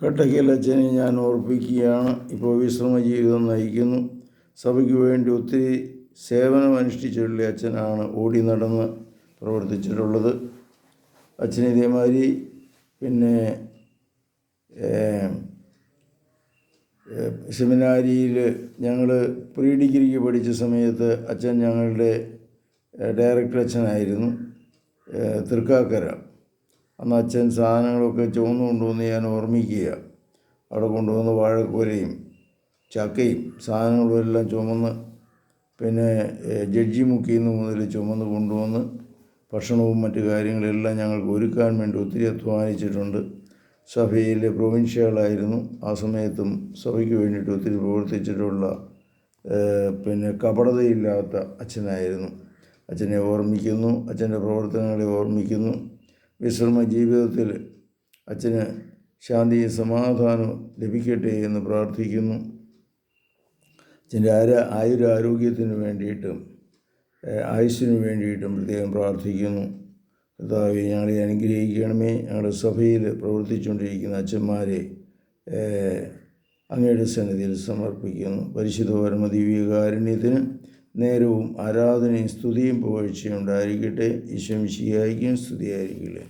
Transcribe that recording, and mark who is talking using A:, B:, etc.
A: കട്ടയ്ക്കൽ അച്ഛനെ ഞാൻ ഓർപ്പിക്കുകയാണ്. ഇപ്പോൾ വിശ്രമ ജീവിതം നയിക്കുന്നു. സഭയ്ക്ക് വേണ്ടി ഒത്തിരി സേവനം അനുഷ്ഠിച്ചിട്ടുള്ള അച്ഛനാണ് ഓടി നടന്ന് പ്രവർത്തിച്ചിട്ടുള്ളത്. അച്ഛൻ ഇതേമാതിരി പിന്നെ സെമിനാരിയിൽ ഞങ്ങൾ പ്രീ ഡിഗ്രിക്ക് പഠിച്ച സമയത്ത് അച്ഛൻ ഞങ്ങളുടെ ഡയറക്ടർ അച്ഛനായിരുന്നു തൃക്കാക്കര. അന്ന് അച്ഛൻ സാധനങ്ങളൊക്കെ ചുമന്ന് കൊണ്ടുവന്ന് ഞാൻ ഓർമ്മിക്കുക അവിടെ കൊണ്ടുവന്ന് വാഴക്കൂരയും ചക്കയും സാധനങ്ങളും എല്ലാം ചുമന്ന് പിന്നെ ജഡ്ജി മുക്കിൽ നിന്ന് മുതൽ ചുമന്ന് കൊണ്ടുവന്ന് ഭക്ഷണവും മറ്റു കാര്യങ്ങളെല്ലാം ഞങ്ങൾക്ക് ഒരുക്കാൻ വേണ്ടി ഒത്തിരി അധ്വാനിച്ചിട്ടുണ്ട്. സഭയിലെ പ്രൊവിൻഷ്യകളായിരുന്നു. ആ സമയത്തും സഭയ്ക്ക് വേണ്ടിയിട്ട് ഒത്തിരി പ്രവർത്തിച്ചിട്ടുള്ള പിന്നെ കപടതയില്ലാത്ത അച്ഛനായിരുന്നു. അച്ഛനെ ഓർമ്മിക്കുന്നു അച്ഛന്റെ പ്രവർത്തനങ്ങളെ ഓർമ്മിക്കുന്നു. വിശ്രമ ജീവിതത്തിൽ അച്ഛന് ശാന്തിയും സമാധാനവും ലഭിക്കട്ടെ എന്ന് പ്രാർത്ഥിക്കുന്നു. അച്ഛന്റെ ആര ആയുരാരോഗ്യത്തിന് വേണ്ടിയിട്ടും ആയുസ്സിന് വേണ്ടിയിട്ടും പ്രത്യേകം പ്രാർത്ഥിക്കുന്നു. കർത്താവെ ഞങ്ങളെ അനുഗ്രഹിക്കണമേ. ഞങ്ങളുടെ സഭയിൽ പ്രവർത്തിച്ചുകൊണ്ടിരിക്കുന്ന അച്ഛന്മാരെ അങ്ങയുടെ സന്നിധിയിൽ സമർപ്പിക്കുന്നു. പരിശുദ്ധ പരമ ദിവ്യകാരുണ്യത്തിന് നേരവും ആരാധനയും സ്തുതിയും പുകഴ്ചയും ഉണ്ടായിരിക്കട്ടെ. ഈശ്വം ശിയായിക്കും സ്തുതിയായിരിക്കട്ടെ.